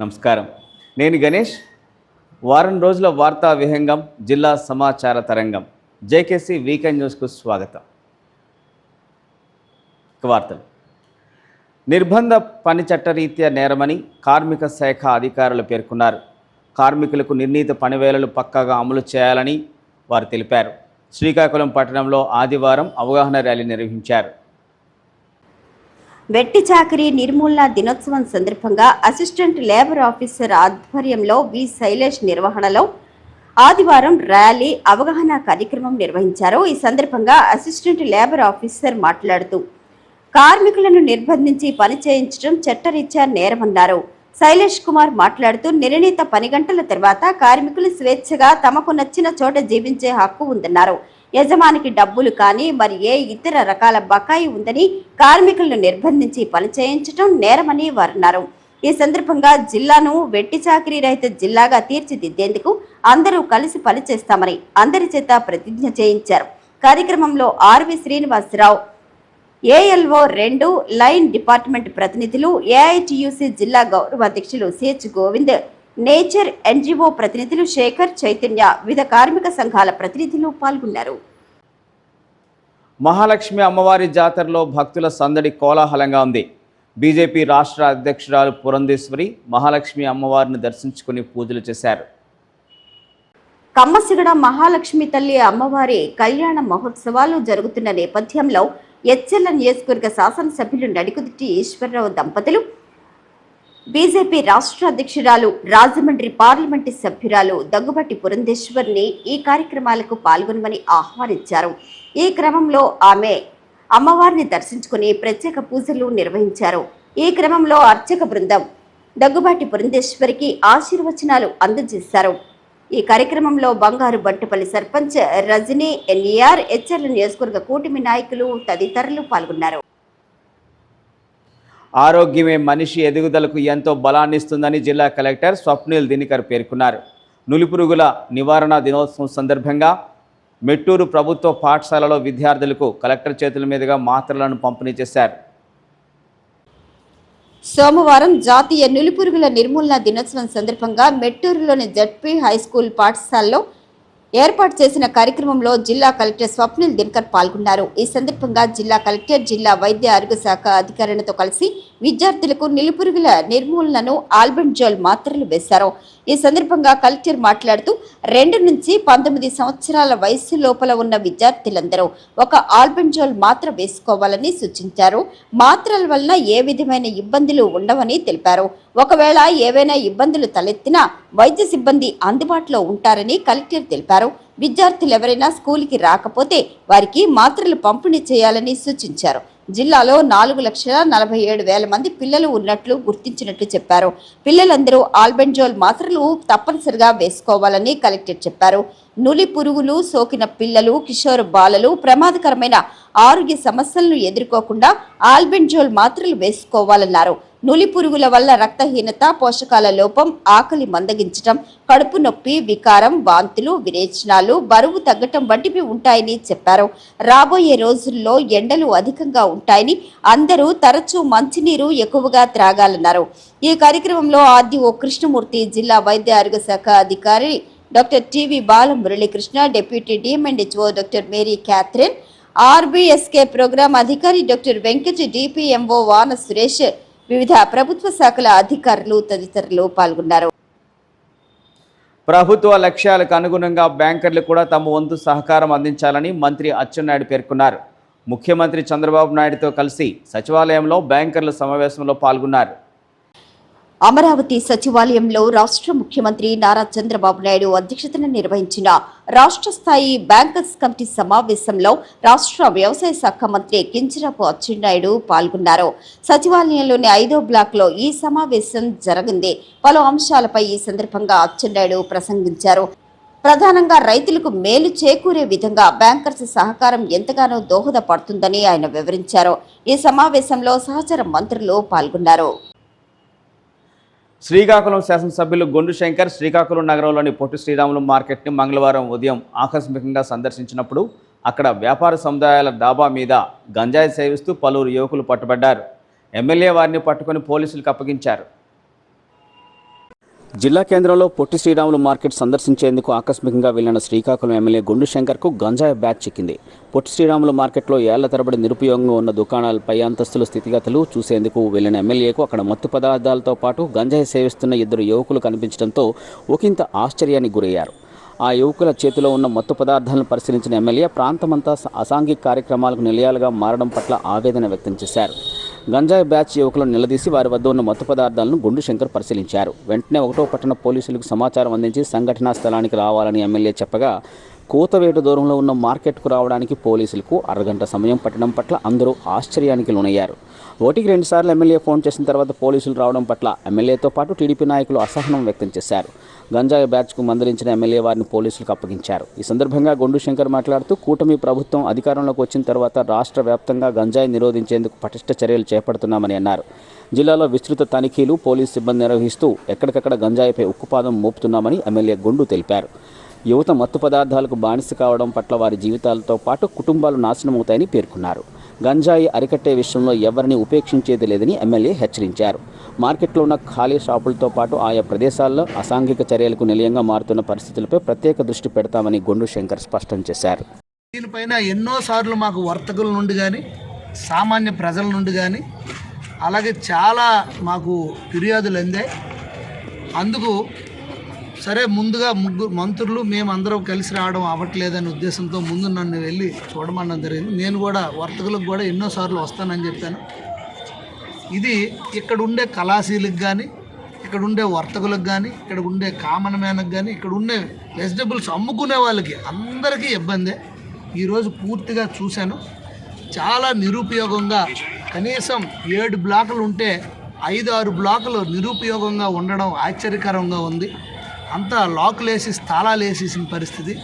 నమస్కారం. నేను గణేష్. వారం రోజుల వార్తా విహంగం జిల్లా సమాచార తరంగం. జేకేసీ వీకెండ్ న్యూస్కు స్వాగతం. వార్తలు. నిర్బంధ పని చట్టరీత్యా నేరమని కార్మిక శాఖ అధికారులు పేర్కొన్నారు. కార్మికులకు నిర్ణీత పనివేళలు పక్కాగా అమలు చేయాలని వారు తెలిపారు. శ్రీకాకుళం పట్టణంలో ఆదివారం అవగాహన ర్యాలీ నిర్వహించారు. వెట్టి చాకరీ నిర్మూలన దినోత్సవం సందర్భంగా అసిస్టెంట్ లేబర్ ఆఫీసర్ ఆధ్వర్యంలో వి శైలేష్ నిర్వహణలో ఆదివారం ర్యాలీ అవగాహన కార్యక్రమం నిర్వహించారు. ఈ సందర్భంగా అసిస్టెంట్ లేబర్ ఆఫీసర్ మాట్లాడుతూ కార్మికులను నిర్బంధించి పని చేయించడం చట్టరీత్యా నేరమన్నారు. శైలేష్ కుమార్ మాట్లాడుతూ నిర్ణీత పని గంటల తర్వాత కార్మికులు స్వేచ్ఛగా తమకు నచ్చిన చోట జీవించే హక్కు ఉందన్నారు. యజమానికి డబ్బులు కానీ మరి ఏ ఇతర రకాల బకాయి ఉందని కార్మికులను నిర్బంధించి పనిచేయించడం నేరమని వారన్నారు. ఈ సందర్భంగా జిల్లాను వెట్టి చాకరీ రహిత జిల్లాగా తీర్చిదిద్దేందుకు అందరూ కలిసి పనిచేస్తామని అందరి చేత ప్రతిజ్ఞ చేయించారు. కార్యక్రమంలో ఆర్వి శ్రీనివాసరావు ఏఎల్ఓ రెండు లైన్ డిపార్ట్మెంట్ ప్రతినిధులు ఏఐటియుసి జిల్లా గౌరవ అధ్యక్షులు సిహెచ్ గోవింద్ నేచర్ ఎన్జిఓ ప్రతినిధులు శేఖర్ చైతన్య వివిధ కార్మిక సంఘాల ప్రతినిధులు పాల్గొన్నారు. మహాలక్ష్మి అమ్మవారి జాతరలో భక్తుల సందడి కోలాహలంగా ఉంది. బీజేపీ రాష్ట్ర అధ్యక్షురాలు పురంధేశ్వరి మహాలక్ష్మి అమ్మవారిని దర్శించుకుని పూజలు చేశారు. కమ్మసిగడ మహాలక్ష్మి తల్లి అమ్మవారి కళ్యాణ మహోత్సవాలు జరుగుతున్న నేపథ్యంలో ఎచ్చెల్ల నియోజకవర్గ శాసనసభ్యులు నడికుదిటి ఈశ్వరరావు దంపతులు బీజేపీ రాష్ట్ర అధ్యక్షురాలు రాజమండ్రి పార్లమెంటు సభ్యురాలు దగ్గుబట్టి పురంధేశ్వర్ని ఈ కార్యక్రమాలకు పాల్గొనమని ఆహ్వానించారు. ఈ క్రమంలో ఆమె అమ్మవారిని దర్శించుకుని ప్రత్యేక పూజలు నిర్వహించారు. ఈ క్రమంలో అర్చక బృందం దగ్గుబాటి పురంధేశ్వరికి ఆశీర్వచనాలు అందజేశారు. ఈ కార్యక్రమంలో బంగారు బంటుపల్లి సర్పంచ్ రజనీ ఎన్ఈఆర్ హెచ్ఎల్ నియోజకవర్గ కూటమి నాయకులు తదితరులు పాల్గొన్నారు. ఆరోగ్యమే మనిషి ఎదుగుదలకు ఎంతో బలాన్నిస్తుందని జిల్లా కలెక్టర్ స్వప్నిల్ దినికర్ పేర్కొన్నారు. నులిపురుగుల నివారణ దినోత్సవం సందర్భంగా మెట్టూరు ప్రభుత్వ పాఠశాలలో విద్యార్థులకు కలెక్టర్ చేతుల మీదుగా మాత్రలను పంపిణీ చేశారు. సోమవారం జాతీయ నులిపురుగుల నిర్మూలన దినోత్సవం సందర్భంగా మెట్టూరులోని జడ్పీ హై స్కూల్ పాఠశాలలో ఏర్పాటు చేసిన కార్యక్రమంలో జిల్లా కలెక్టర్ స్వప్నిల్ దినకర్ పాల్గొన్నారు. ఈ సందర్భంగా జిల్లా కలెక్టర్ జిల్లా వైద్య ఆరోగ్య శాఖ అధికారులతో కలిసి విద్యార్థులకు నిలుపురుగుల నిర్మూలనను ఆల్బెంజోల్ మాత్రలు వేశారు. ఈ సందర్భంగా కలెక్టర్ మాట్లాడుతూ రెండు నుంచి పంతొమ్మిది సంవత్సరాల వయస్సు లోపల ఉన్న విద్యార్థులందరూ ఒక ఆల్బెంజోల్ మాత్ర వేసుకోవాలని సూచించారు. మాత్రల వలన ఏ విధమైన ఇబ్బందులు ఉండవని తెలిపారు. ఒకవేళ ఏవైనా ఇబ్బందులు తలెత్తినా వైద్య సిబ్బంది అందుబాటులో ఉంటారని కలెక్టర్ తెలిపారు. విద్యార్థులు ఎవరైనా స్కూల్కి రాకపోతే వారికి మాత్రలు పంపిణీ చేయాలని సూచించారు. జిల్లాలో నాలుగు లక్షల నలభై ఏడు వేల మంది పిల్లలు ఉన్నట్లు గుర్తించినట్లు చెప్పారు. పిల్లలందరూ ఆల్బెంజోల్ మాత్రలు తప్పనిసరిగా వేసుకోవాలని కలెక్టర్ చెప్పారు. నులి పురుగులు సోకిన పిల్లలు కిషోర్ బాలలు ప్రమాదకరమైన ఆరోగ్య సమస్యలను ఎదుర్కోకుండా ఆల్బెంజోల్ మాత్రలు వేసుకోవాలన్నారు. నులి పురుగుల వల్ల రక్తహీనత పోషకాల లోపం ఆకలి మందగించటం కడుపు నొప్పి వికారం వాంతులు విరేచనాలు బరువు తగ్గటం వంటివి ఉంటాయని చెప్పారు. రాబోయే రోజుల్లో ఎండలు అధికంగా ఉంటాయని అందరూ తరచూ మంచినీరు ఎక్కువగా త్రాగాలన్నారు. ఈ కార్యక్రమంలో ఆర్డీఓ కృష్ణమూర్తి జిల్లా వైద్య ఆరోగ్య శాఖ అధికారి doctor TV Bala Muralikrishna deputy DMHO doctor Mary Catherine RBSK programme అధికారి డాక్టర్ వెంకట డిపిఎంఓ వాన సురేష్ వివిధ ప్రభుత్వ శాఖల అధికారులు తదితరులు పాల్గొన్నారు. ప్రభుత్వ లక్ష్యాలకు అనుగుణంగా బ్యాంకర్లు కూడా తమ వంతు సహకారం అందించాలని మంత్రి అచ్చెన్నాయుడు పేర్కొన్నారు. ముఖ్యమంత్రి చంద్రబాబు నాయుడుతో కలిసి సచివాలయంలో బ్యాంకర్ల సమావేశంలో పాల్గొన్నారు. అమరావతి సచివాలయంలో రాష్ట్ర ముఖ్యమంత్రి నారా చంద్రబాబు నాయుడు అధ్యక్షతన నిర్వహించిన రాష్ట్ర స్థాయి బ్యాంకర్స్ కమిటీ సమావేశంలో రాష్ట్ర వ్యవసాయ శాఖ మంత్రి కించిరాపు అచ్చెన్నాయుడు పాల్గొన్నారు. సచివాలయంలోని ఐదో బ్లాక్లో ఈ సమావేశం జరిగింది. పలు అంశాలపై ఈ సందర్భంగా అచ్చెన్నాయుడు ప్రసంగించారు. ప్రధానంగా రైతులకు మేలు చేకూరే విధంగా బ్యాంకర్స్ సహకారం ఎంతగానో దోహదపడుతుందని ఆయన వివరించారు. ఈ సమావేశంలో సహచర మంత్రులు పాల్గొన్నారు. శ్రీకాకుళం శాసనసభ్యులు గొండు శంకర్ శ్రీకాకుళం నగరంలోని పొట్టి శ్రీరాములు మార్కెట్ని మంగళవారం ఉదయం ఆకస్మికంగా సందర్శించినప్పుడు అక్కడ వ్యాపార సముదాయాల డాబా మీద గంజాయి సేవిస్తూ పలువురు యువకులు పట్టుబడ్డారు. ఎమ్మెల్యే వారిని పట్టుకొని పోలీసులకు అప్పగించారు. జిల్లా కేంద్రంలో పొట్టి శ్రీరాములు మార్కెట్ సందర్శించేందుకు ఆకస్మికంగా వెళ్ళిన శ్రీకాకుళం ఎమ్మెల్యే గుండు శంకర్కు గంజాయి బ్యాచ్ చిక్కింది. పొట్టి శ్రీరాములు మార్కెట్లో ఏళ్ళ తరబడి నిరుపయోగంగా ఉన్న దుకాణాల పై అంతస్తుల స్థితిగతులు చూసేందుకు వెళ్ళిన ఎమ్మెల్యేకు అక్కడ మత్తు పదార్థాలతో పాటు గంజాయి సేవిస్తున్న ఇద్దరు యువకులు కనిపించడంతో ఒకంత ఆశ్చర్యానికి గురయ్యారు. ఆ యువకుల చేతిలో ఉన్న మత్తు పదార్థాలను పరిశీలించిన ఎమ్మెల్యే ప్రాంతమంతా అసాంఘిక కార్యక్రమాలకు నిలయాలుగా మారడం పట్ల ఆవేదన వ్యక్తం చేశారు. గంజాయి బ్యాచ్ యువకులను నిలదీసి వారి వద్ద ఉన్న మత్తు పదార్థాలను గుండు శంకర్ పరిశీలించారు. వెంటనే ఒకటో పట్టణ పోలీసులకు సమాచారం అందించి సంఘటనా స్థలానికి రావాలని ఎమ్మెల్యే చెప్పగా కూతవేటు దూరంలో ఉన్న మార్కెట్కు రావడానికి పోలీసులకు అరగంట సమయం పట్టడం పట్ల అందరూ ఆశ్చర్యానికి లోనయ్యారు. ఓటికి రెండుసార్లు ఎమ్మెల్యే ఫోన్ చేసిన తర్వాత పోలీసులు రావడం పట్ల ఎమ్మెల్యేతో పాటు టీడీపీ నాయకులు అసహనం వ్యక్తం చేశారు. గంజాయి బ్యాచ్కు మందలించిన ఎమ్మెల్యే వారిని పోలీసులకు అప్పగించారు. ఈ సందర్భంగా గొండు శంకర్ మాట్లాడుతూ కూటమి ప్రభుత్వం అధికారంలోకి వచ్చిన తర్వాత రాష్ట్ర వ్యాప్తంగా గంజాయి నిరోధించేందుకు పటిష్ట చర్యలు చేపడుతున్నామని అన్నారు. జిల్లాలో విస్తృత తనిఖీలు పోలీసు సిబ్బంది నిర్వహిస్తూ ఎక్కడికక్కడ గంజాయిపై ఉక్కుపాదం మోపుతున్నామని ఎమ్మెల్యే గొండు తెలిపారు. యువత మత్తు పదార్థాలకు బానిస కావడం పట్ల వారి జీవితాలతో పాటు కుటుంబాలు నాశనమవుతాయని పేర్కొన్నారు. గంజాయి అరికట్టే విషయంలో ఎవరిని ఉపేక్షించేది లేదని ఎమ్మెల్యే హెచ్చరించారు. మార్కెట్లో ఉన్న ఖాళీ షాపులతో పాటు ఆయా ప్రదేశాల్లో అసాంఘిక చర్యలకు నిలయంగా మారుతున్న పరిస్థితులపై ప్రత్యేక దృష్టి పెడతామని గొండు శంకర్ స్పష్టం చేశారు. దీనిపైన ఎన్నోసార్లు మాకు వర్తకుల నుండి కానీ సామాన్య ప్రజల నుండి కానీ అలాగే చాలా మాకు ఫిర్యాదులు అందాయి. అందుకు సరే ముందుగా ముగ్గురు మంత్రులు మేము అందరం కలిసి రావడం అవ్వట్లేదనే ఉద్దేశంతో ముందు నన్ను వెళ్ళి చూడమన్నది జరిగింది. నేను కూడా వర్తకులకు కూడా ఎన్నోసార్లు వస్తానని చెప్పాను. ఇది ఇక్కడ ఉండే కళాశీలకు కానీ ఇక్కడ ఉండే వర్తకులకు కానీ ఇక్కడ ఉండే కామన్ మ్యాన్కి కానీ ఇక్కడ ఉండే వెజిటబుల్స్ అమ్ముకునే వాళ్ళకి అందరికీ ఇబ్బందే. ఈరోజు పూర్తిగా చూశాను. చాలా నిరుపయోగంగా కనీసం ఏడు బ్లాకులు ఉంటే ఐదు ఆరు బ్లాకులు నిరుపయోగంగా ఉండడం ఆశ్చర్యకరంగా ఉంది. అంతా లాకులు వేసి స్థలాలు వేసేసిన పరిస్థితి.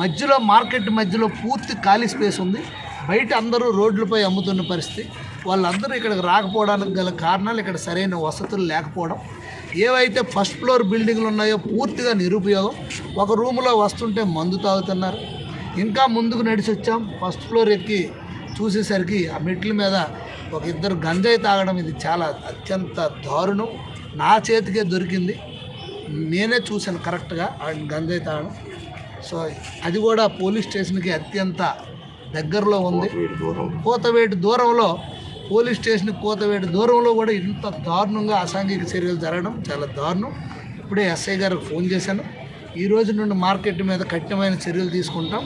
మధ్యలో మార్కెట్ మధ్యలో పూర్తి ఖాళీ స్పేస్ ఉంది. బయట అందరూ రోడ్లపై అమ్ముతున్న పరిస్థితి. వాళ్ళందరూ ఇక్కడికి రాకపోవడానికి గల కారణాలు ఇక్కడ సరైన వసతులు లేకపోవడం. ఏవైతే ఫస్ట్ ఫ్లోర్ బిల్డింగ్లు ఉన్నాయో పూర్తిగా నిరుపయోగం. ఒక రూములో వస్తుంటే మందు తాగుతున్నారు. ఇంకా ముందుకు నడిచి వచ్చాం. ఫస్ట్ ఫ్లోర్ ఎక్కి చూసేసరికి ఆ మెట్ల మీద ఒక ఇద్దరు గంజాయి తాగడం ఇది చాలా అత్యంత దారుణం. నా చేతికే దొరికింది. నేనే చూశాను కరెక్ట్గా ఆయన గంజాయి తాగడం సో అది కూడా పోలీస్ స్టేషన్కి అత్యంత దగ్గరలో ఉంది. కోతవేటి దూరంలో పోలీస్ స్టేషన్ కోతవేటి దూరంలో కూడా ఇంత దారుణంగా అసాంఘిక చర్యలు జరగడం చాలా దారుణం. ఇప్పుడే ఎస్ఐ గారికి ఫోన్ చేశాను. ఈ రోజు నుండి మార్కెట్ మీద కఠినమైన చర్యలు తీసుకుంటాం.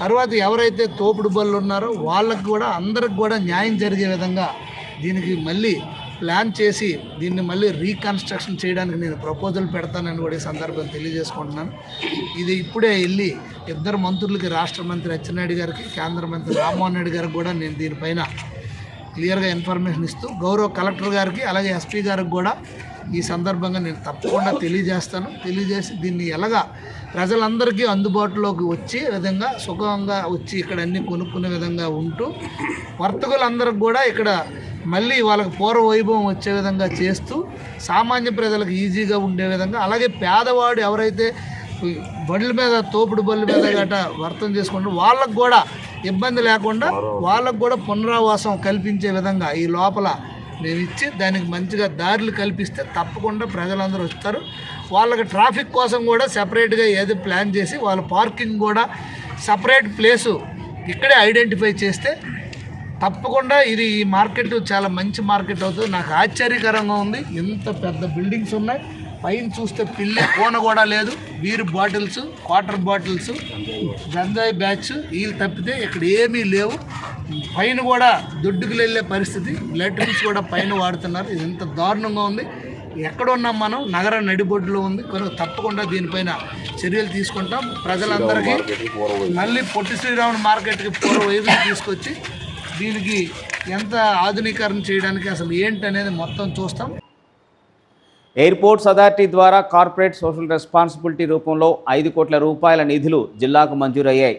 తర్వాత ఎవరైతే తోపుడు బళ్ళు ఉన్నారో వాళ్ళకి కూడా అందరికి కూడా న్యాయం జరిగే విధంగా దీనికి మళ్ళీ ప్లాన్ చేసి దీన్ని మళ్ళీ రీకన్స్ట్రక్షన్ చేయడానికి నేను ప్రపోజల్ పెడతానని కూడా ఈ సందర్భం తెలియజేసుకుంటున్నాను. ఇది ఇప్పుడే వెళ్ళి ఇద్దరు మంత్రులకి రాష్ట్ర మంత్రి అచ్చెన్నాయుడు గారికి కేంద్ర మంత్రి రామ్మోహన్ రెడ్డి గారికి కూడా నేను దీనిపైన క్లియర్గా ఇన్ఫర్మేషన్ ఇస్తూ గౌరవ కలెక్టర్ గారికి అలాగే ఎస్పీ గారికి కూడా ఈ సందర్భంగా నేను తప్పకుండా తెలియజేస్తాను. తెలియజేసి దీన్ని ఎలాగా ప్రజలందరికీ అందుబాటులోకి వచ్చే విధంగా సుఖంగా వచ్చి ఇక్కడ అన్ని కొనుక్కునే విధంగా ఉంటూ వర్తకులందరికి కూడా ఇక్కడ మళ్ళీ వాళ్ళకి పూర్వ వైభవం వచ్చే విధంగా చేస్తూ సామాన్య ప్రజలకు ఈజీగా ఉండే విధంగా అలాగే పేదవాడు ఎవరైతే బండ్ల మీద తోపుడు బళ్ళ మీద గట వర్తం చేసుకుంటారు వాళ్ళకు కూడా ఇబ్బంది లేకుండా వాళ్ళకు కూడా పునరావాసం కల్పించే విధంగా ఈ లోపల మేము ఇచ్చి దానికి మంచిగా దారులు కల్పిస్తే తప్పకుండా ప్రజలందరూ వస్తారు. వాళ్ళకి ట్రాఫిక్ కోసం కూడా సెపరేట్గా ఏదో ప్లాన్ చేసి వాళ్ళ పార్కింగ్ కూడా సపరేట్ ప్లేసు ఇక్కడే ఐడెంటిఫై చేస్తే తప్పకుండా ఇది ఈ మార్కెట్ చాలా మంచి మార్కెట్ అవుతుంది. నాకు ఆశ్చర్యకరంగా ఉంది. ఇంత పెద్ద బిల్డింగ్స్ ఉన్నాయి. పైన చూస్తే పిల్లి కోన కూడా లేదు. బీర్ బాటిల్స్ వాటర్ బాటిల్స్ గంజాయి బ్యాచ్ వీళ్ళు తప్పితే ఇక్కడ ఏమీ లేవు. పైన కూడా దొడ్డుకు వెళ్ళే పరిస్థితి. లెటర్స్ కూడా పైన వాడుతున్నారు. ఇది ఇంత దారుణంగా ఉంది. ఎక్కడ ఉన్నాం మనం? నగర నడిబొడ్డులో ఉంది. కనుక తప్పకుండా దీనిపైన చర్యలు తీసుకుంటాం. ప్రజలందరికీ మళ్ళీ పొట్టి శ్రీరాముడు మార్కెట్కి పూర్వ వైపు తీసుకొచ్చి దీనికి ఎంత ఆధునీకరణ చేయడానికి అసలు ఏంటనేది మొత్తం చూస్తాం. ఎయిర్పోర్ట్స్ అథారిటీ ద్వారా కార్పొరేట్ సోషల్ రెస్పాన్సిబిలిటీ రూపంలో ఐదు కోట్ల రూపాయల నిధులు జిల్లాకు మంజూరయ్యాయి.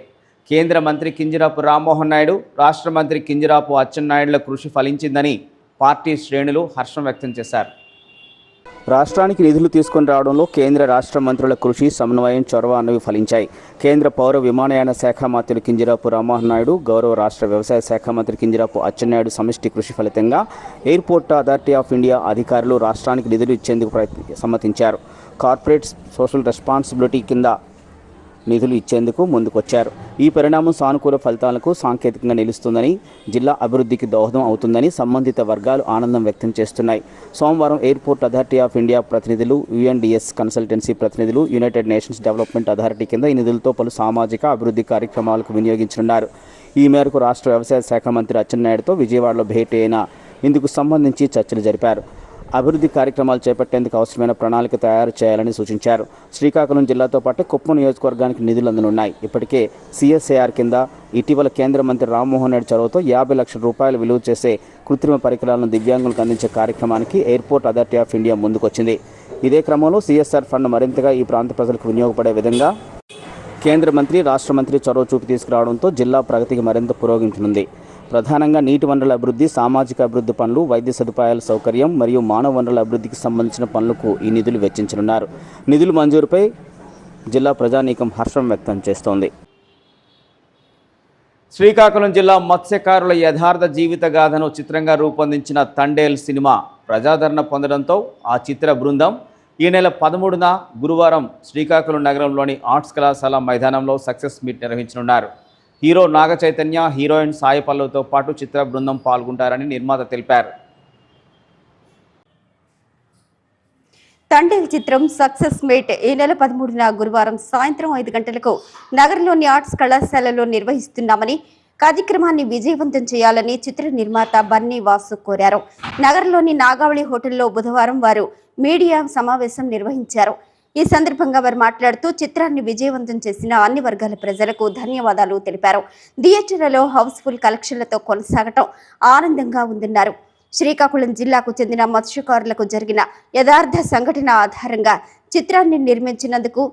కేంద్ర మంత్రి కింజరాపు రామ్మోహన్ నాయుడు రాష్ట్ర మంత్రి కింజరాపు అచ్చెన్నాయుడుల కృషి ఫలించిందని పార్టీ శ్రేణులు హర్షం వ్యక్తం చేశారు. రాష్ట్రానికి నిధులు తీసుకొని రావడంలో కేంద్ర రాష్ట్ర మంత్రుల కృషి సమన్వయం చొరవ అన్నవి ఫలించాయి. కేంద్ర పౌర విమానయాన శాఖ మంత్రి కింజరాపు రామ్మోహన్ నాయుడు గౌరవ రాష్ట్ర వ్యవసాయ శాఖ మంత్రి కింజరాపు అచ్చెన్నాయుడు సమిష్టి కృషి ఫలితంగా ఎయిర్పోర్ట్ అథారిటీ ఆఫ్ ఇండియా అధికారులు రాష్ట్రానికి నిధులు ఇచ్చేందుకు ప్రయత్ సమ్మతించారు. కార్పొరేట్ సోషల్ రెస్పాన్సిబిలిటీ కింద నిధులు ఇచ్చేందుకు ముందుకొచ్చారు. ఈ పరిణామం సానుకూల ఫలితాలకు సాంకేతికంగా నిలుస్తుందని జిల్లా అభివృద్ధికి దోహదం అవుతుందని సంబంధిత వర్గాలు ఆనందం వ్యక్తం చేస్తున్నాయి. సోమవారం ఎయిర్పోర్ట్ అథారిటీ ఆఫ్ ఇండియా ప్రతినిధులు యుఎన్డిఎస్ కన్సల్టెన్సీ ప్రతినిధులు యునైటెడ్ నేషన్స్ డెవలప్మెంట్ అథారిటీ కింద ఈ నిధులతో పలు సామాజిక అభివృద్ధి కార్యక్రమాలకు వినియోగించనున్నారు. ఈ మేరకు రాష్ట్ర వ్యవసాయ శాఖ మంత్రి అచ్చెన్నాయుడుతో విజయవాడలో భేటీ అయిన ఇందుకు సంబంధించి చర్చలు జరిపారు. అభివృద్ధి కార్యక్రమాలు చేపట్టేందుకు అవసరమైన ప్రణాళిక తయారు చేయాలని సూచించారు. శ్రీకాకుళం జిల్లాతో పాటు కుప్పం నియోజకవర్గానికి నిధులు అందనున్నాయి. ఇప్పటికే సిఎస్ఏఆర్ కింద ఇటీవల కేంద్ర మంత్రి రామ్మోహన్ రెడ్డి చొరవతో యాభై లక్షల రూపాయలు విలువ చేసే కృత్రిమ పరికరాలను దివ్యాంగులకు అందించే కార్యక్రమానికి ఎయిర్పోర్ట్ అథారిటీ ఆఫ్ ఇండియా ముందుకొచ్చింది. ఇదే క్రమంలో సిఎస్ఆర్ ఫండ్ మరింతగా ఈ ప్రాంత ప్రజలకు వినియోగపడే విధంగా కేంద్ర మంత్రి రాష్ట్ర మంత్రి చొరవ చూపి తీసుకురావడంతో జిల్లా ప్రగతికి మరింత పురోగమించనుంది. ప్రధానంగా నీటి వనరుల అభివృద్ధి సామాజిక అభివృద్ధి పనులు వైద్య సదుపాయాల సౌకర్యం మరియు మానవ వనరుల అభివృద్ధికి సంబంధించిన పనులకు ఈ నిధులు వెచ్చించనున్నారు. నిధుల మంజూరుపై జిల్లా ప్రజానీకం హర్షం వ్యక్తం చేస్తోంది. శ్రీకాకుళం జిల్లా మత్స్యకారుల యథార్థ జీవిత గాథను చిత్రంగా రూపొందించిన తండేల్ సినిమా ప్రజాదరణ పొందడంతో ఆ చిత్ర బృందం ఈ నెల పదమూడున గురువారం శ్రీకాకుళం నగరంలోని ఆర్ట్స్ కళాశాల మైదానంలో సక్సెస్ మీట్ నిర్వహించనున్నారు. హీరో నాగ చైతన్య హీరోయిన్ సాయి పల్లవితో పాటు చిత్ర బృందం పాల్గొంటారని నిర్మాత తెలిపారు. తండేల్ చిత్రం సక్సెస్ మేట్ ఈ నెల పదమూడున గురువారం సాయంత్రం ఐదు గంటలకు నగరంలోని ఆర్ట్స్ కళాశాలలో నిర్వహిస్తున్నామని కార్యక్రమాన్ని విజయవంతం చేయాలని చిత్ర నిర్మాత బన్నీ వాసు కోరారు. నగరంలోని నాగావళి హోటల్లో బుధవారం వారు మీడియా సమావేశం నిర్వహించారు. ఈ సందర్భంగా వారు మాట్లాడుతూ చిత్రాన్ని విజయవంతం చేసిన అన్ని వర్గాల ప్రజలకు ధన్యవాదాలు తెలిపారు. థియేటర్లలో హౌస్ఫుల్ కలెక్షన్లతో కొనసాగటం ఆనందంగా ఉందన్నారు. శ్రీకాకుళం జిల్లాకు చెందిన మత్స్యకారులకు జరిగిన యథార్థ సంఘటన ఆధారంగా చిత్రాన్ని నిర్మించినందుకు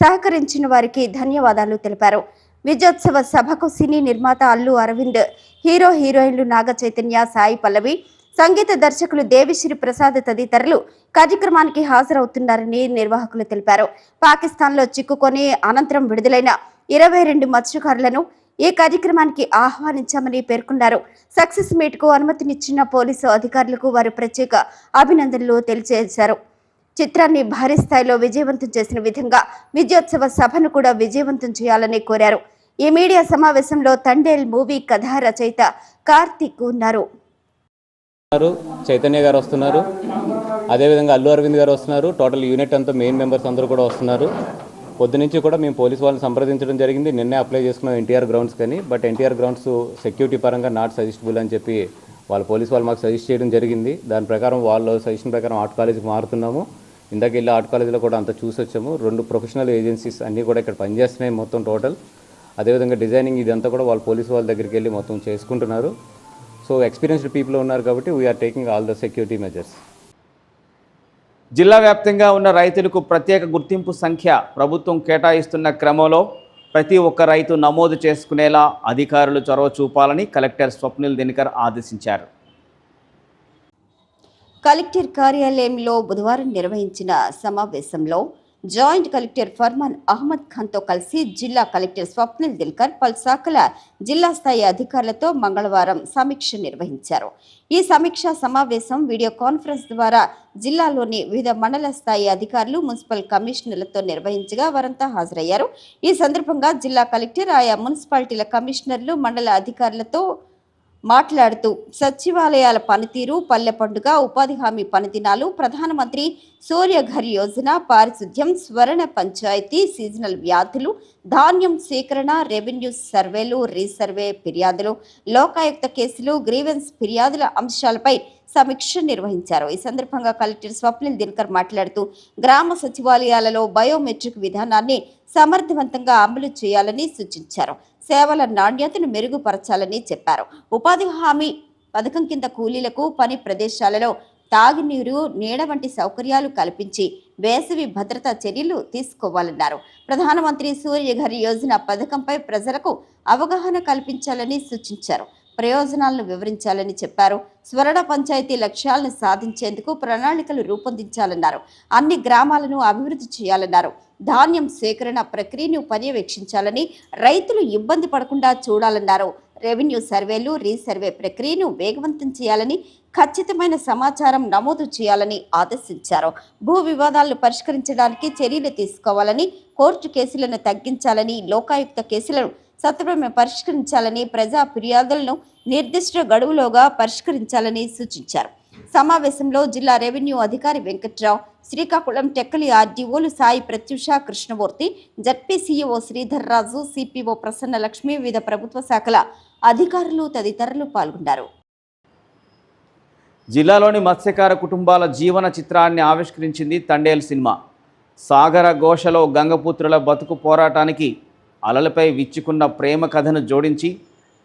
సహకరించిన వారికి ధన్యవాదాలు తెలిపారు. విజయోత్సవ సభకు సినీ నిర్మాత అల్లు అరవింద్ హీరో హీరోయిన్లు నాగ చైతన్య సాయి పల్లవి సంగీత దర్శకులు దేవిశ్రీ ప్రసాద్ తదితరులు కార్యక్రమానికి హాజరవుతున్నారని నిర్వాహకులు తెలిపారు. పాకిస్తాన్లో చిక్కుకొని అనంతరం విడుదలైన ఇరవై రెండు మత్స్యకారులను ఈ కార్యక్రమానికి ఆహ్వానించామని పేర్కొన్నారు. సక్సెస్ మీట్కు అనుమతినిచ్చిన పోలీసు అధికారులకు వారు ప్రత్యేక అభినందనలు తెలియజేశారు. చిత్రాన్ని భారీ స్థాయిలో విజయవంతం చేసిన విధంగా విజయోత్సవ సభను కూడా విజయవంతం చేయాలని కోరారు. ఈ మీడియా సమావేశంలో తండేల్ మూవీ కథా రచయిత కార్తిక్ ఉన్నారు. వస్తున్నారు చైతన్య గారు వస్తున్నారు. అదేవిధంగా అల్లు అరవింద్ గారు వస్తున్నారు. టోటల్ యూనిట్ అంతా మెయిన్ మెంబర్స్ అందరూ కూడా వస్తున్నారు. పొద్దు నుంచి కూడా మేము పోలీస్ వాళ్ళని సంప్రదించడం జరిగింది. నిన్నే అప్లై చేసుకున్నాం ఎన్టీఆర్ గ్రౌండ్స్ కానీ బట్ ఎన్టీఆర్ గ్రౌండ్స్ సెక్యూరిటీ పరంగా నాట్ సజెస్టబుల్ అని చెప్పి వాళ్ళ పోలీస్ వాళ్ళు మాకు సజెస్ట్ చేయడం జరిగింది. దాని ప్రకారం వాళ్ళ సజెషన్ ప్రకారం ఆర్ట్ కాలేజీకి మారుతున్నాము. ఇందాక వెళ్ళి ఆర్ట్ కాలేజీలో కూడా అంత చూసి వచ్చాము. రెండు ప్రొఫెషనల్ ఏజెన్సీస్ అన్నీ కూడా ఇక్కడ పనిచేస్తున్నాయి మొత్తం టోటల్. అదేవిధంగా డిజైనింగ్ ఇదంతా కూడా వాళ్ళ పోలీస్ వాళ్ళ దగ్గరికి వెళ్ళి మొత్తం చేసుకుంటున్నారు. సో ఎక్స్పీరియన్స్డ్ పీపుల్ ఉన్నారు కాబట్టి we're taking all the security measures జిల్లా వ్యాప్తంగా ఉన్న రైతులకు ప్రత్యేక గుర్తింపు సంఖ్య ప్రభుత్వం కేటాయిస్తున్న క్రమంలో ప్రతి ఒక్క రైతు నమోదు చేసుకునేలా అధికారులు చొరవ చూపాలని కలెక్టర్ స్వప్నిల్ దినకర్ ఆదేశించారు. కలెక్టర్ కార్యాలయంలో బుధవారం నిర్వహించిన సమావేశంలో జాయింట్ కలెక్టర్ ఫర్మాన్ అహ్మద్ ఖాన్తో కలిసి జిల్లా కలెక్టర్ స్వప్నిల్ దిల్కర్ పలు శాఖల జిల్లా స్థాయి అధికారులతో మంగళవారం సమీక్ష నిర్వహించారు. ఈ సమీక్షా సమావేశం వీడియో కాన్ఫరెన్స్ ద్వారా జిల్లాలోని వివిధ మండల స్థాయి అధికారులు మున్సిపల్ కమిషనర్లతో నిర్వహించగా వారంతా హాజరయ్యారు. ఈ సందర్భంగా జిల్లా కలెక్టర్ ఆయా మున్సిపాలిటీల కమిషనర్లు మండల అధికారులతో మాట్లాడుతూ సచివాలయాల పనితీరు పల్లె పండుగ ఉపాధి హామీ పనిదినాలు ప్రధానమంత్రి సూర్యఘర్ యోజన పారిశుద్ధ్యం స్వర్ణ పంచాయతీ సీజనల్ వ్యాధులు ధాన్యం సేకరణ రెవెన్యూ సర్వేలు రీసర్వే ఫిర్యాదులు లోకాయుక్త కేసులు గ్రీవెన్స్ ఫిర్యాదుల అంశాలపై సమీక్ష నిర్వహించారు. ఈ సందర్భంగా కలెక్టర్ స్వప్నిల్ దినకర్ మాట్లాడుతూ గ్రామ సచివాలయాలలో బయోమెట్రిక్ విధానాన్ని సమర్థవంతంగా అమలు చేయాలని సూచించారు. సేవల నాణ్యతను మెరుగుపరచాలని చెప్పారు. ఉపాధి హామీ పథకం కింద కూలీలకు పని ప్రదేశాలలో తాగునీరు నీడ వంటి సౌకర్యాలు కల్పించి వేసవి భద్రతా చర్యలు తీసుకోవాలన్నారు. ప్రధానమంత్రి సూర్యఘర్ యోజన పథకంపై ప్రజలకు అవగాహన కల్పించాలని సూచించారు. ప్రయోజనాలను వివరించాలని చెప్పారు. స్వరణ పంచాయతీ లక్ష్యాలను సాధించేందుకు ప్రణాళికలు రూపొందించాలన్నారు. అన్ని గ్రామాలను అభివృద్ధి చేయాలన్నారు. ధాన్యం సేకరణ ప్రక్రియను పర్యవేక్షించాలని రైతులు ఇబ్బంది పడకుండా చూడాలన్నారు. రెవెన్యూ సర్వేలు రీసర్వే ప్రక్రియను వేగవంతం చేయాలని ఖచ్చితమైన సమాచారం నమోదు చేయాలని ఆదేశించారు. భూ వివాదాలను పరిష్కరించడానికి చర్యలు తీసుకోవాలని కోర్టు కేసులను తగ్గించాలని లోకాయుక్త కేసులను సత్వరమే పరిష్కరించాలని ప్రజా ఫిర్యాదులను నిర్దిష్ట గడువులోగా పరిష్కరించాలని సూచించారు. సమావేశంలో జిల్లా రెవెన్యూ అధికారి Venkatrao Srikakulam Tekkali ఆర్డీఓలు Sai Pratyusha Krishnamurthy ZP CEO Sridhar Raju CPO Prasanna Lakshmi వివిధ ప్రభుత్వ శాఖల అధికారులు తదితరులు పాల్గొన్నారు. జిల్లాలోని మత్స్యకార కుటుంబాల జీవన చిత్రాన్ని ఆవిష్కరించింది తండేల్ సినిమా. సాగర ఘోషలో గంగపుత్రుల బతుకు పోరాటానికి అలలపై విచ్చుకున్న ప్రేమ కథను జోడించి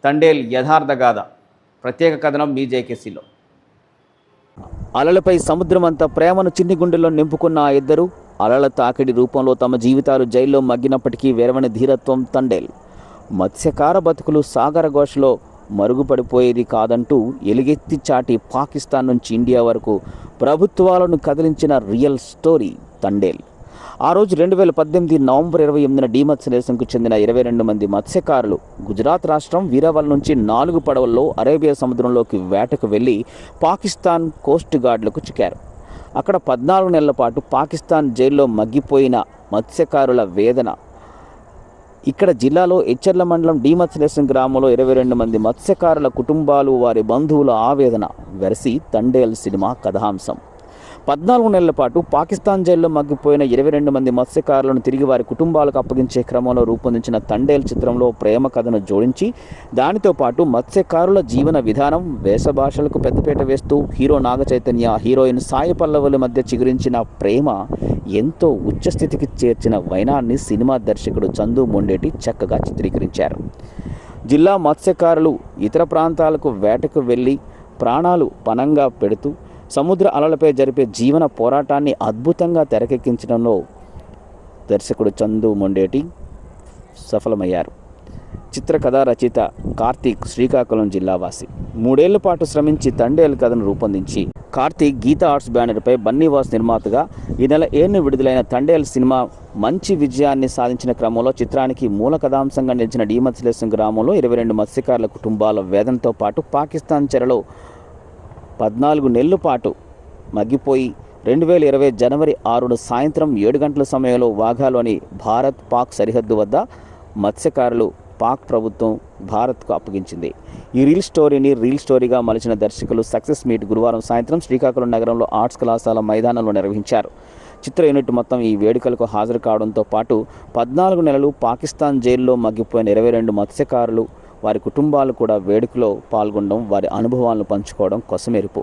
తండేల్ యథార్థ గాథ ప్రత్యేక కథనం మీ జేకేసీలో. అలలపై సముద్రమంత ప్రేమను చిన్ని గుండెల్లో నింపుకున్న ఆ ఇద్దరు అలల తాకిడి రూపంలో తమ జీవితాలు జైల్లో మగ్గినప్పటికీ వెరవని ధీరత్వం తండేల్. మత్స్యకార బతుకులు సాగర ఘోషలో మరుగుపడిపోయేది కాదంటూ ఎలుగెత్తి చాటి పాకిస్తాన్ నుంచి ఇండియా వరకు ప్రభుత్వాలను కదిలించిన రియల్ స్టోరీ తండేల్. ఆ రోజు రెండు వేల పద్దెనిమిది నవంబర్ ఇరవై ఎనిమిదిన డీమత్స్యదేశంకు చెందిన ఇరవై రెండు మంది మత్స్యకారులు గుజరాత్ రాష్ట్రం వీరావల్ నుంచి నాలుగు పడవల్లో అరేబియా సముద్రంలోకి వేటకు వెళ్ళి పాకిస్తాన్ కోస్ట్ గార్డులకు చిక్కారు అక్కడ పద్నాలుగు నెలల పాటు పాకిస్తాన్ జైల్లో మగ్గిపోయిన మత్స్యకారుల వేదన. ఇక్కడ జిల్లాలో ఎచ్చర్ల మండలం డీమత్స్యదేశం గ్రామంలో ఇరవై రెండు మంది మత్స్యకారుల కుటుంబాలు వారి బంధువుల ఆవేదన. వెరసి తండేల్ సినిమా కథాంశం. పద్నాలుగు నెలల పాటు పాకిస్తాన్ జైల్లో మగ్గిపోయిన ఇరవై రెండు మంది మత్స్యకారులను తిరిగి వారి కుటుంబాలకు అప్పగించే క్రమంలో రూపొందించిన తండేల్ చిత్రంలో ప్రేమ కథను జోడించి దానితో పాటు మత్స్యకారుల జీవన విధానం వేషభాషలకు పెద్దపీట వేస్తూ హీరో నాగ చైతన్య హీరోయిన్ సాయి పల్లవుల మధ్య చిగురించిన ప్రేమ ఎంతో ఉచ్చస్థితికి చేర్చిన వైనాన్ని సినిమా దర్శకుడు చందు మొండేటి చక్కగా చిత్రీకరించారు. జిల్లా మత్స్యకారులు ఇతర ప్రాంతాలకు వేటకు వెళ్ళి ప్రాణాలు పనంగా పెడుతూ సముద్ర అలలపై జరిపే జీవన పోరాటాన్ని అద్భుతంగా తెరకెక్కించడంలో దర్శకుడు చందు మొండేటి సఫలమయ్యారు. చిత్రకథా రచయిత కార్తీక్ శ్రీకాకుళం జిల్లావాసి మూడేళ్ళ పాటు శ్రమించి తండేలు కథను రూపొందించి కార్తీక్ గీతా ఆర్ట్స్ బ్యానర్పై బన్నీవాస్ నిర్మాతగా ఈ నెల ఏడును విడుదలైన తండేల్ సినిమా మంచి విజయాన్ని సాధించిన క్రమంలో చిత్రానికి మూల కథాంశంగా నిలిచిన డీమత్స్లేసం గ్రామంలో ఇరవై రెండు మత్స్యకారుల కుటుంబాల వేదంతో పాటు పాకిస్తాన్ చెరలో పద్నాలుగు నెలల పాటు మగ్గిపోయి రెండు వేల ఇరవై జనవరి ఆరును సాయంత్రం ఏడు గంటల సమయంలో వాఘాలోని భారత్ పాక్ సరిహద్దు వద్ద మత్స్యకారులు పాక్ ప్రభుత్వం భారత్కు అప్పగించింది. ఈ రీల్ స్టోరీని రీల్ స్టోరీగా మలిచిన దర్శకులు సక్సెస్ మీట్ గురువారం సాయంత్రం శ్రీకాకుళం నగరంలో ఆర్ట్స్ కళాశాల మైదానంలో నిర్వహించారు. చిత్ర యూనిట్ మొత్తం ఈ వేడుకలకు హాజరు కావడంతో పాటు పద్నాలుగు నెలలు పాకిస్తాన్ జైల్లో మగ్గిపోయిన ఇరవై రెండు మత్స్యకారులు వారి కుటుంబాలు కూడా వేడుకలో పాల్గొనడం వారి అనుభవాలను పంచుకోవడం కొసమెరుపు.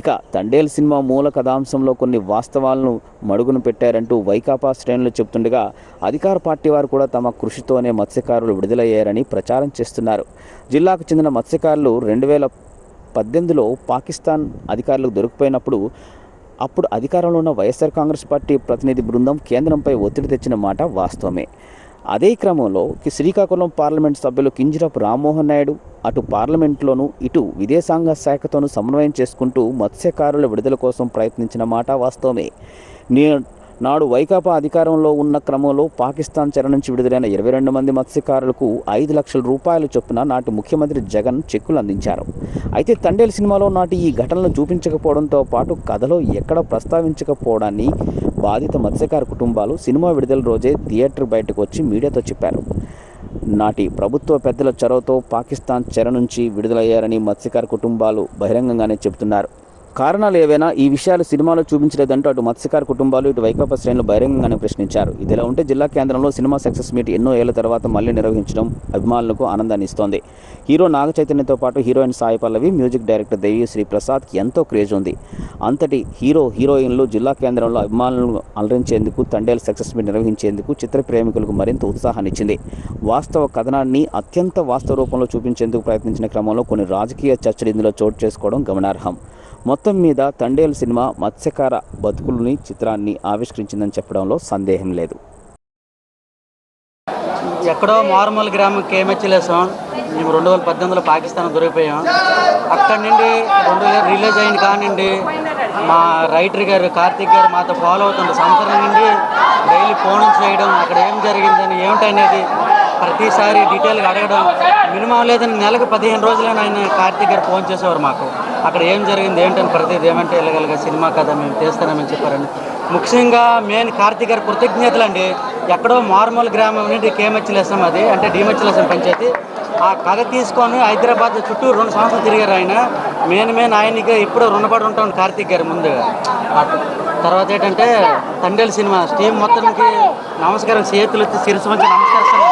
ఇక తండేల్ సినిమా మూల కథాంశంలో కొన్ని వాస్తవాలను మడుగును పెట్టారంటూ వైకాపా శ్రేణులు చెబుతుండగా అధికార పార్టీ వారు కూడా తమ కృషితోనే మత్స్యకారులు విడుదలయ్యారని ప్రచారం చేస్తున్నారు. జిల్లాకు చెందిన మత్స్యకారులు రెండు వేల పద్దెనిమిదిలో పాకిస్తాన్ అధికారులకు దొరికిపోయినప్పుడు అప్పుడు అధికారంలో ఉన్న వైఎస్ఆర్ కాంగ్రెస్ పార్టీ ప్రతినిధి బృందం కేంద్రంపై ఒత్తిడి తెచ్చిన మాట వాస్తవమే. అదే క్రమంలో శ్రీకాకుళం పార్లమెంట్ సభ్యులు కింజరపు రామ్మోహన్ నాయుడు అటు పార్లమెంట్లోనూ ఇటు విదేశాంగ శాఖతోనూ సమన్వయం చేసుకుంటూ మత్స్యకారుల విడుదల కోసం ప్రయత్నించిన మాట వాస్తవమే. నే నాడు వైకాపా అధికారంలో ఉన్న క్రమంలో పాకిస్తాన్ చెర నుంచి విడుదలైన ఇరవై రెండు మంది మత్స్యకారులకు ఐదు లక్షల రూపాయల చొప్పున నాటి ముఖ్యమంత్రి జగన్ చెక్కులు అందించారు. అయితే తండేల్ సినిమాలో నాటి ఈ ఘటనలు చూపించకపోవడంతో పాటు కథలో ఎక్కడ ప్రస్తావించకపోవడాన్ని బాధిత మత్స్యకార కుటుంబాలు సినిమా విడుదల రోజే థియేటర్ బయటకు వచ్చి మీడియాతో చెప్పారు. నాటి ప్రభుత్వ పెద్దల చొరవతో పాకిస్తాన్ చెర నుంచి విడుదలయ్యారని మత్స్యకార కుటుంబాలు బహిరంగంగానే చెబుతున్నారు. కారణాలు ఏవైనా ఈ విషయాలు సినిమాలో చూపించలేదంటూ అటు మత్స్యకార కుటుంబాలు ఇటు వైకాపా శ్రేణులు బహిరంగంగానే ప్రశ్నించారు. ఇదిలా ఉంటే జిల్లా కేంద్రంలో సినిమా సక్సెస్ మీట్ ఎన్నో ఏళ్ళ తర్వాత మళ్ళీ నిర్వహించడం అభిమానులకు ఆనందాన్ని ఇస్తోంది. హీరో నాగ చైతన్యతో పాటు heroine Sai Pallavi music director Devi Sri ప్రసాద్కి ఎంతో క్రేజ్ ఉంది. అంతటి హీరో హీరోయిన్లు జిల్లా కేంద్రంలో అభిమానులను అలరించేందుకు తండేల్ సక్సెస్ మీట్ నిర్వహించేందుకు చిత్ర ప్రేమికులకు మరింత ఉత్సాహాన్నిచ్చింది వాస్తవ కథనాన్ని అత్యంత వాస్తవ రూపంలో చూపించేందుకు ప్రయత్నించిన క్రమంలో కొన్ని రాజకీయ చర్చలు ఇందులో చోటు చేసుకోవడం గమనార్హం. మొత్తం మీద తండేల్ సినిమా మత్స్యకార బతుకులని చిత్రాన్ని ఆవిష్కరించిందని చెప్పడంలో సందేహం లేదు. ఎక్కడో మార్మల్ గ్రామం కేమెచ్చలేసాం మేము రెండు వేల పద్దెనిమిదిలో పాకిస్తాన్ దొరికిపోయాం. అక్కడి నుండి రెండు వేల రిలీజ్ అయిన కానివ్వండి మా రైటర్ గారు కార్తీక్ గారు మాతో ఫాలో అవుతుండే సంవత్సరం నుండి డైలీ ఫోన్ చేయడం అక్కడ ఏం జరిగిందని ఏమిటనేది ప్రతిసారి డీటెయిల్గా అడగడం మినిమం లేదని నెలకు పదిహేను రోజులైనా ఆయన కార్తీక్ గారు ఫోన్ చేసేవారు మాకు. అక్కడ ఏం జరిగింది ఏంటని ప్రతిదీ ఏమంటే ఇలాగలగా సినిమా కథ మేము తీస్తామని చెప్పారండి. ముఖ్యంగా మెయిన్ కార్తీక్ గారి కృతజ్ఞతలు అండి ఎక్కడో మారుమూల గ్రామం నుండి కేమచ్చిలేసం అది అంటే డిమచ్చిలేసం పంచాయతీ. ఆ కథ తీసుకొని హైదరాబాద్ చుట్టూ రెండు సంవత్సరాలు తిరిగారు ఆయన. మెయిన్ మెయిన్ ఆయనకి ఇప్పుడు రుణపడి ఉంటాం కార్తీక్ గారు ముందుగా. తర్వాత ఏంటంటే తండేలు సినిమా టీం మొత్తానికి నమస్కారం చేతులు ఎత్తి శిరసు మంచి నమస్కారం